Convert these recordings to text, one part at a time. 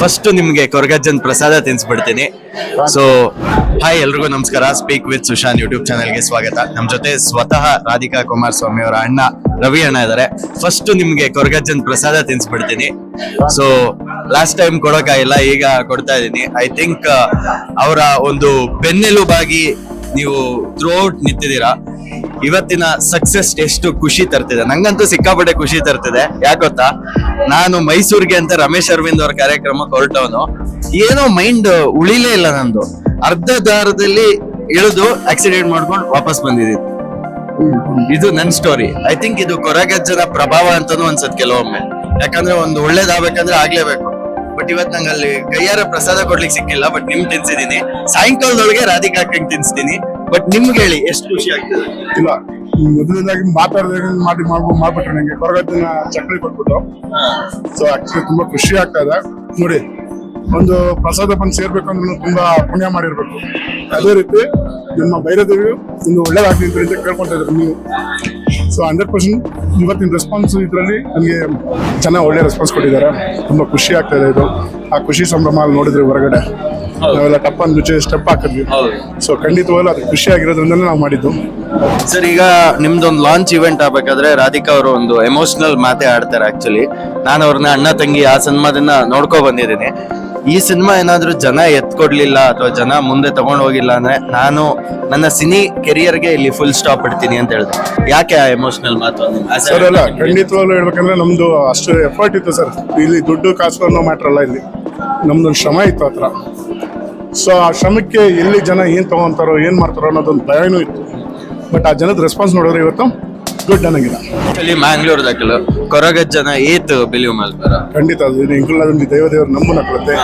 First ನಿಮ್ಗೆ ಕೊರಗಜ್ಜನ್ ಪ್ರಸಾದ ತಿನ್ಸ್ಬಿಡ್ತೀನಿ. ಸೊ ಹಾಯ್ ಎಲ್ರಿಗೂ ನಮಸ್ಕಾರ. ಸ್ಪೀಕ್ ವಿತ್ ಸುಶಾಂತ್ ಯೂಟ್ಯೂಬ್ ಚಾನಲ್ಗೆ ಸ್ವಾಗತ. ನಮ್ ಜೊತೆ ಸ್ವತಃ ರಾಧಿಕಾ ಕುಮಾರಸ್ವಾಮಿ ಅವರ ಅಣ್ಣ ರವಿ ಅಣ್ಣ ಇದಾರೆ ಫಸ್ಟ್ ನಿಮ್ಗೆ ಕೊರಗಜ್ಜನ್ ಪ್ರಸಾದ ತಿನ್ಸ್ಬಿಡ್ತೀನಿ. ಸೊ ಲಾಸ್ಟ್ ಟೈಮ್ ಕೊಡೋಕಾಗಿಲ್ಲ ಈಗ ಕೊಡ್ತಾ ಇದ್ದೀನಿ. ಐ ಥಿಂಕ್ ಅವರ ಒಂದು ಬೆನ್ನೆಲುಬಾಗಿ ನೀವು ಥ್ರೂಔಟ್ ನಿಂತಿದ್ದೀರಾ. ಇವತ್ತಿನ ಸಕ್ಸಸ್ ಎಷ್ಟು ಖುಷಿ ತರ್ತಿದೆ? ನಂಗಂತೂ ಸಿಕ್ಕಾಪಟ್ಟೆ ಖುಷಿ ತರ್ತಿದೆ. ಯಾಕೆ ಗೊತ್ತಾ? ನಾನು ಮೈಸೂರಿಗೆ ಅಂತ ರಮೇಶ್ ಅರವಿಂದ್ ಅವ್ರ ಕಾರ್ಯಕ್ರಮಕ್ಕೆ ಹೊರಟವನು. ಏನೋ ಮೈಂಡ್ ಉಳಿಲೇ ಇಲ್ಲ ನಂದು. ಅರ್ಧ ದಾರದಲ್ಲಿ ಇಳಿದು ಆಕ್ಸಿಡೆಂಟ್ ಮಾಡ್ಕೊಂಡು ವಾಪಸ್ ಬಂದಿದ್ದೀನಿ. ಇದು ನನ್ ಸ್ಟೋರಿ ಐ ಥಿಂಕ್ ಇದು ಕೊರಗಜ್ಜನ ಪ್ರಭಾವ ಅಂತಾನು ಅನ್ಸತ್ ಕೆಲವೊಮ್ಮೆ. ಯಾಕಂದ್ರೆ ಒಂದು ಒಳ್ಳೇದಾಗ್ಬೇಕಂದ್ರೆ ಆಗ್ಲೇಬೇಕು. ಬಟ್ ಇವತ್ ನಂಗೆ ಅಲ್ಲಿ ಕೈಯಾರ ಪ್ರಸಾದ ಕೊಡ್ಲಿಕ್ಕೆ ಸಿಕ್ಕಿಲ್ಲ ಬಟ್ ನಿಮ್ ತಿನ್ಸಿದೀನಿ. ಸಾಯಂಕಾಲದೊಳಗೆ ರಾಧಿಕಾ ತಿನ್ಸ್ತೀನಿ ಬಟ್ ನಿಮ್ಗೆ ಹೇಳಿ, ಎಷ್ಟು ಖುಷಿ ಆಗ್ತದೆ? ಮೊದಲನೇದಾಗಿ ಮಾತಾಡಿದಾಗ ಮಾಡಿ ಮಾಡ್ಬೋದು ಮಾಡ್ಬಿಟ್ರೆ ನಂಗೆ ಕೊರಗತ್ತಿನ ಚಕ್ರಿ ಕೊಟ್ಬಿಟ್ಟು. ಸೊ ಆಕ್ಚುಲಿ ತುಂಬಾ ಖುಷಿ ಆಗ್ತಾ ಇದೆ. ನೋಡಿ ಒಂದು ಪ್ರಸಾದ ಬಂದು ಸೇರ್ಬೇಕು ಅಂದ್ರೆ ತುಂಬಾ ಪುಣ್ಯ ಮಾಡಿರ್ಬೇಕು. ಅದೇ ರೀತಿ ನಿಮ್ಮ ಬೈರದೇವಿ ಒಂದು ಒಳ್ಳೇದಾಗ್ಲಿ ಅಂತ ಕೇಳ್ಕೊಂತ ಇದ್ರು ನೀವು. ಸೊ ಹಂಡ್ರೆಡ್ ಪರ್ಸೆಂಟ್ ಇವತ್ತಿನ ರೆಸ್ಪಾನ್ಸ್ ಇದರಲ್ಲಿ ನನಗೆ ಚೆನ್ನಾಗಿ ಒಳ್ಳೆ ರೆಸ್ಪಾನ್ಸ್ ಕೊಟ್ಟಿದ್ದಾರೆ. ತುಂಬ ಖುಷಿ ಆಗ್ತಾ ಇದೆ ಇದು. ಆ ಖುಷಿ ಸಂಭ್ರಮ ಅಲ್ಲಿ ನೋಡಿದ್ರೆ ಹೊರಗಡೆ. ನಾವೆಲ್ಲ ಟಪ್ಪನ್ ರುಚಿ ಸ್ಟೆಪ್ ಹಾಕಿದ್ವಿ. ಸೊ ಖಂಡಿತವಾಗ್ಲೂ ಅದು ಖುಷಿ ಆಗಿರೋದ್ರಿಂದಲೇ ನಾವು ಮಾಡಿದ್ದು. ಸರ್ ಈಗ ನಿಮ್ದೊಂದು ಲಾಂಚ್ ಇವೆಂಟ್ ಆಗ್ಬೇಕಾದ್ರೆ ರಾಧಿಕಾ ಅವರು ಒಂದು ಎಮೋಷನಲ್ ಮಾತೇ ಆಡ್ತಾರೆ ಆಕ್ಚುಲಿ ನಾನು ಅವ್ರನ್ನ ಅಣ್ಣ ತಂಗಿ ಆ ಸಿನಿಮಾದನ್ನ ನೋಡ್ಕೊ ಬಂದಿದ್ದೀನಿ. ಈ ಸಿನಿಮಾ ಏನಾದರೂ ಜನ ಎತ್ಕೊಡ್ಲಿಲ್ಲ ಅಥವಾ ಜನ ಮುಂದೆ ತಗೊಂಡು ಹೋಗಿಲ್ಲ ಅಂದ್ರೆ ನಾನು ನನ್ನ ಸಿನಿ ಕೆರಿಯರ್ಗೆ ಇಲ್ಲಿ ಫುಲ್ ಸ್ಟಾಪ್ ಇಡ್ತೀನಿ ಅಂತ ಹೇಳಿದೆ. ಯಾಕೆ ಆ ಎಮೋಷನಲ್ ಮಾತು? ಸರ್, ಅಲ್ಲ, ಖಂಡಿತವಾಗ್ಲೂ ಹೇಳ್ಬೇಕಂದ್ರೆ ನಮ್ದು ಅಷ್ಟು ಎಫರ್ಟ್ ಇತ್ತು ಸರ್. ಇಲ್ಲಿ ದುಡ್ಡು ಕಾಸು ಅನ್ನೋ ಮ್ಯಾಟ್ರ್ ಅಲ್ಲ ಇಲ್ಲಿ. ನಮ್ದೊಂದು ಶ್ರಮ ಇತ್ತು ಹತ್ರ ಸೊ ಆ ಶ್ರಮಕ್ಕೆ ಎಲ್ಲಿ ಜನ ಏನ್ ತಗೊಂತಾರೋ, ಏನ್ ಮಾಡ್ತಾರೋ ಅನ್ನೋದೊಂದು ಭಯನೂ ಇತ್ತು. ಬಟ್ ಆ ಜನದ ರೆಸ್ಪಾನ್ಸ್ ನೋಡಿದ್ರೆ ಇವತ್ತು ಗುಡ್ ಅನ್ನಂಗಿಲ್ಲ ಆಕ್ಚುಲಿ ಮ್ಯಾಂಗ್ಳೂರ್ ದಕ್ಕಲು ಕೊರಗಜ್ಜನ ಏತ್ ಬಿಲಿವ್ ಮಾಡ್ತಾರ ಖಂಡಿತ ಅದು ಇಂಕ್ಲೂಡ್ ಅದೊಂದು ದೇವ ದೇವರು ನಮ್ಮ ನಕ್ಕಳುತ್ತೆ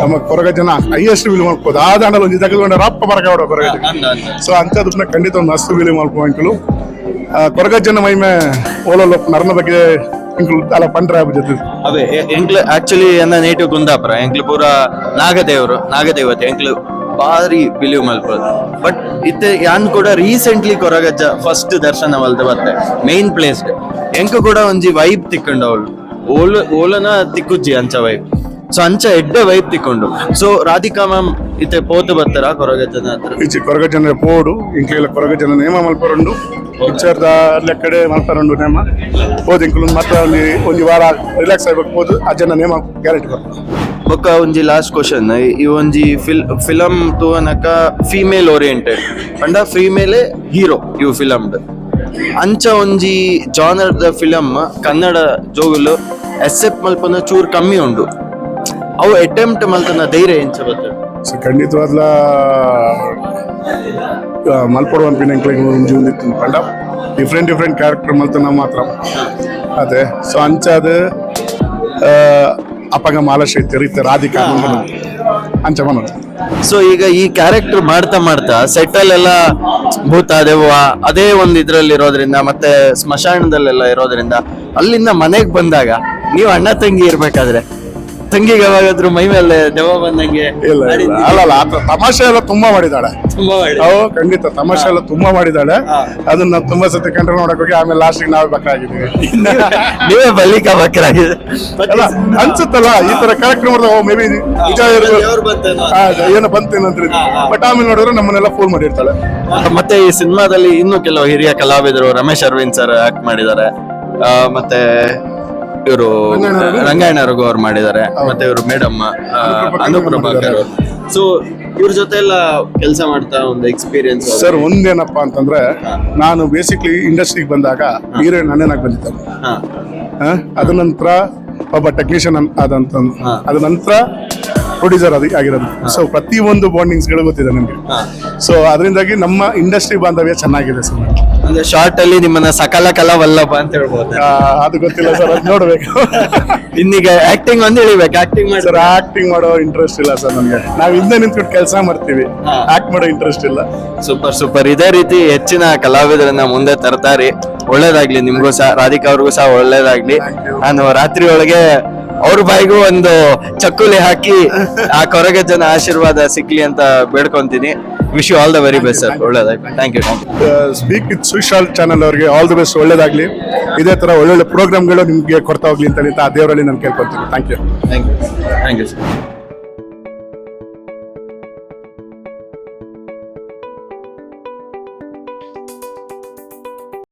ನಮ್ಮ ಕೊರಗ ಜನ ಹೈಯೆಸ್ಟ್ ವಿಲ್ ಮಾಡ್ಕೋದು ಆ ದಾಂಡಲ್ಲಿ ಒಂದು ತಗೊಂಡ್ರೆ ರಪ್ಪ ಬರಕ ಕೊರಗ ಸೊ ಅಂಥದನ್ನ ಖಂಡಿತ ಒಂದು ಮಸ್ತ್ ವಿಲಿ ಮಾಡ್ಕೋ ಅಂಕಲು ಕೊರಗಜ್ಜನ ಮಹಿಮೆ ಮೈಮೆ ಓಲೋಲ್ಲ ನರ್ನ ಬಗ್ಗೆ ಇಂಕಲು ಅಲ್ಲ ಪಂಡ್ರ ಜೊತೆ ಅದೇ ಎಂಕ್ಲು ಆಕ್ಚುಲಿ ಎನ್ನ ನೇಟಿವ್ ಕುಂದಾಪುರ ಎಂಕ್ಲು ಪೂರ ನಾಗದೇವರು ನಾಗದೇವತೆ ಎಂಕ್ಲು ಬಾರಿ ಬಿಲೀವ್ ಮಲ್ಪದು ಬಟ್ ಇತ್ತೆ ಯಾನ್ ಕೂಡ ರೀಸೆಂಟ್ಲಿ ಕೊರಗಜ್ಜ ಫಸ್ಟ್ ದರ್ಶನ ಮಲ್ದ ಬತ್ತೆ ಮೇನ್ ಪ್ಲೇಸ್ ಎಂಕ ಕೂಡ ಒಂಜಿ ವೈಬ್ ತಿಕ್ಕೊಂಡು ಅವಳು. ಓಲ, ಓಲನ ತಿಕ್ಕುಜ್ಜಿ ಅಂಚ ವೈಬ್ ಸೊ ಅಂಚ ಎಡ್ಡೆ ವೈಬ್ ತಿಕ್ಕೊಂಡು. ಸೊ ರಾಧಿಕಾ ಮ್ಯಾಮ್ ಇತ್ತೆ ಪೋತು ಬರ್ತಾರ ಕೊರಗಜ್ಜನ ಹತ್ರ? ಈಚೆ ಕೊರಗ ಜನ ಪೋಡು, ಇಂಕ್ಲೆಲ್ಲ ಕೊರಗ ಜನ ನೇಮ ಮಲ್ಪರಂಡು. ಪಿಕ್ಚರ್ದ ಲೆಕ್ಕಡೆ ಮಲ್ಪರಂಡು ನೇಮ. ಹೋದ್ ಇಂಕ್ಲು ಮತ್ತೆ ಒಂದು ಒಂದು ವಾರ ರಿಲ್ಯಾಕ್ಸ್ ಆಗ್ಬೇಕು ಹೋದು ಆ ಜನ ನೇಮ ಗ್ಯಾರಂಟಿ ಬರ್ತದೆ ಬೊಕ್ಕ ಒಂಜಿ ಲಾಸ್ಟ್ ಕ್ವಶನ್ ಈ ಒಂಜಿ ಫಿಲ್ ಫಿಲಮ್ ತೂವನಕ ಫೀಮೇಲ್ ಓರಿಯೆಂಟೆಡ್ ಪಂಡ ಫೀಮೇಲ್ ಹೀರೋ ಇವು ಫಿಲಮ್ ಅಂಚ ಒಂಜಿ ಜಾನರ್ ದ ಫಿಲಮ್ ಕನ್ನಡ ಜೋಗುಲು ಎಸೆಪ್ಟ್ ಮಲ್ಪನ ಚೂರ್ ಕಮ್ಮಿ ಉಂಡು. ಅವು ಅಟೆಂಪ್ಟ್ ಮಲ್ತನ ಧೈರ್ಯ ಎಂಚ ಬರ್ತದೆ? ಸೊ, ಖಂಡಿತವಾದ್ಲ ಮಲ್ಪಡು ಇತ್ತು. ಪಂಡ ಡಿಫ್ರೆಂಟ್ ಡಿಫ್ರೆಂಟ್ ಕ್ಯಾರೆಕ್ಟರ್ ಮಲ್ತನ ಮಾತ್ರ. ಅದೇ ಸೊ ಅಂಚಾದ ಅಪ್ಪಗ ಮಾಲಶ್ರೀ ರೀತಿ ರಾಧಿಕಾ ಅಂಚ ಮನೋದು ಸೊ ಈಗ ಈ ಕ್ಯಾರೆಕ್ಟರ್ ಮಾಡ್ತಾ ಮಾಡ್ತಾ ಸೆಟ್ಟಲ್ ಎಲ್ಲ ಭೂತ, ದೆವ್ವ ಅದೇ ಒಂದು ಇದ್ರಲ್ಲಿ ಇರೋದ್ರಿಂದ ಮತ್ತೆ ಸ್ಮಶಾನದಲ್ಲೆಲ್ಲ ಇರೋದ್ರಿಂದ ಅಲ್ಲಿಂದ ಮನೆಗೆ ಬಂದಾಗ ನೀವು ಅಣ್ಣ, ತಂಗಿ ಇರ್ಬೇಕಾದ್ರೆ ತಂಗಿಗೆ ಯಾವಾಗಾದ್ರೂ ಮೈ ಮೇಲೆ ದೆವ್ವ ಬಂದಂಗೆ ಇಲ್ಲ ಇಲ್ಲ. ಅಲ್ಲ ಅಲ್ಲ ಆತ ತಮಾಷೆ ಎಲ್ಲ ತುಂಬಾ ಮಾಡಿದಾಳೆ ತುಂಬಾ ಮಾಡಿ ಅವು ಖಂಡಿತ ತಮಾಷೆ ಎಲ್ಲ ತುಂಬಾ ಮಾಡಿದಾಳೆ ಅದನ್ನ ನಾವ್ ತುಂಬಾ ಸತಿ ಕಂಟ್ರೋಲ್ ಮಾಡಕ್ ಹೋಗಿ ಆಮೇಲೆ ಲಾಸ್ಟಿಗೆ ನಾವೇ ಬಕ್ರಾಗಿದ್ದೀವಿ. ನೀವೇ ಬಲ್ಲಿಕ ಬಕ್ರಾಗಿದೆ ಅಲ್ಲ ಅನ್ಸುತ್ತಲ್ಲ ಈ ತರ ಕಾರ್ಯಕ್ರಮ ಮೇ ಬಿ ನಿಜ ಏನೋ ಬಂತೇನಂತ ಬಟ್ ಆಮೇಲೆ ನೋಡಿದ್ರೆ ನಮ್ಮನ್ನೆಲ್ಲ ಫೋನ್ ಮಾಡಿರ್ತಾಳೆ. ಮತ್ತೆ ಈ ಸಿನಿಮಾದಲ್ಲಿ ಇನ್ನೂ ಕೆಲವು ಹಿರಿಯ ಕಲಾವಿದರು ರಮೇಶ್ ಅರವಿಂದ್ ಸರ್ ಆಕ್ಟ್ ಮಾಡಿದ್ದಾರೆ. ಮತ್ತೆ ಇವರು ರಂಗಾಯಣ ರಘು ಅವ್ರು ಮಾಡಿದ್ದಾರೆ. ಮತ್ತೆ ಇವರು ಮೇಡಮ್ ಅನುಪ್ರಭಾಕರ್ ಅವರು ಸೊ ಇವ್ರ ಜೊತೆ ಎಲ್ಲ ಕೆಲಸ ಮಾಡ್ತಾ ಒಂದು ಎಕ್ಸ್ಪೀರಿಯನ್ಸ್ ಸರ್ ಒಂದೇನಪ್ಪ ಅಂತಂದ್ರೆ ನಾನು ಬೇಸಿಕ್ಲಿ ಇಂಡಸ್ಟ್ರಿಗೆ ಬಂದಾಗ ಹೀರೋಯಿನ್ ಅಣ್ಣನಾಗಿ ಬಂದಿದ್ದೆ ಆ, ಅದ ನಂತರ ಒಬ್ಬ ಟೆಕ್ನಿಷಿಯನ್ ಆದಂತ ಅದ ನಂತರ ಪ್ರೊಡ್ಯೂಸರ್ ಅದಕ್ಕೆ ಆಗಿರೋದು. ಸೊ ಪ್ರತಿ ಒಂದು ಬಾಂಡಿಂಗ್ಸ್ಗಳು ಗೊತ್ತಿದೆ ನನಗೆ ಸೊ ಅದರಿಂದಾಗಿ ನಮ್ಮ ಇಂಡಸ್ಟ್ರಿ ಬಾಂಧವ್ಯ ಚೆನ್ನಾಗಿದೆ ಸರ್. ಅಂದ್ರೆ ಶಾರ್ಟ್ ಅಲ್ಲಿ ನಿಮ್ಮನ್ನ ಸಕಲ ಕಲಾ ವಲ್ಲಭ ಅಂತ ಹೇಳ್ಬೋದು. ಆ, ಅದು ಗೊತ್ತಿಲ್ಲ ಸರ್ ಅದು ನೋಡ್ಬೇಕು. ಇನ್ನೀಗ ಆಕ್ಟಿಂಗ್ ಒಂದು ಇಳಿಬೇಕು ಆಕ್ಟಿಂಗ್ ಮಾಡಿ ಸರ್ ಆಕ್ಟಿಂಗ್ ಮಾಡೋ ಇಂಟ್ರೆಸ್ಟ್ ಇಲ್ಲ ಸರ್ ನಮಗೆ. ನಾವು ಹಿಂದೆ ನಿಂತ್ಕೊಂಡು ಕೆಲಸ ಮಾಡ್ತೀವಿ. ಹಾ. ಆಕ್ಟ್ ಮಾಡೋ ಇಂಟ್ರೆಸ್ಟ್ ಇಲ್ಲ. ಸೂಪರ್ ಸೂಪರ್ ಇದೇ ರೀತಿ ಹೆಚ್ಚಿನ ಕಲಾವಿದರನ್ನ ಮುಂದೆ ತರ್ತಾರೆ. ಒಳ್ಳೇದಾಗ್ಲಿ ನಿಮ್ಗೂ ಸಹ ರಾಧಿಕಾ ಅವ್ರಿಗೂ ಸಹ ಒಳ್ಳೇದಾಗ್ಲಿ. ನಾನು ರಾತ್ರಿ ಒಳಗೆ ಅವ್ರ ಬಾಯಿಗೂ ಒಂದು ಚಕ್ಕುಲಿ ಹಾಕಿ ಆ ಕೊರಗ ಜನ ಆಶೀರ್ವಾದ ಸಿಗ್ಲಿ ಅಂತ ಬೇಡ್ಕೊಂತೀನಿ. Wish you all the very best sir ಒಳ್ಳೇದಾಯ್ತು thank you speak with Sushal channel ಅವರಿಗೆ ಆಲ್ ದಿ ಬೆಸ್ಟ್ ಒಳ್ಳೇದಾಗಲಿ. ಇದೇ ತರ ಒಳ್ಳೊಳ್ಳೆ ಪ್ರೋಗ್ರಾಮ್ಗಳು ನಿಮಗೆ ಕೊಡ್ತಾ ಹೋಗ್ಲಿ ಅಂತ ಆ ದೇವರಲ್ಲಿ ನಾನು ಕೇಳ್ಕೊಳ್ತೀನಿ. Thank you thank you thank you sir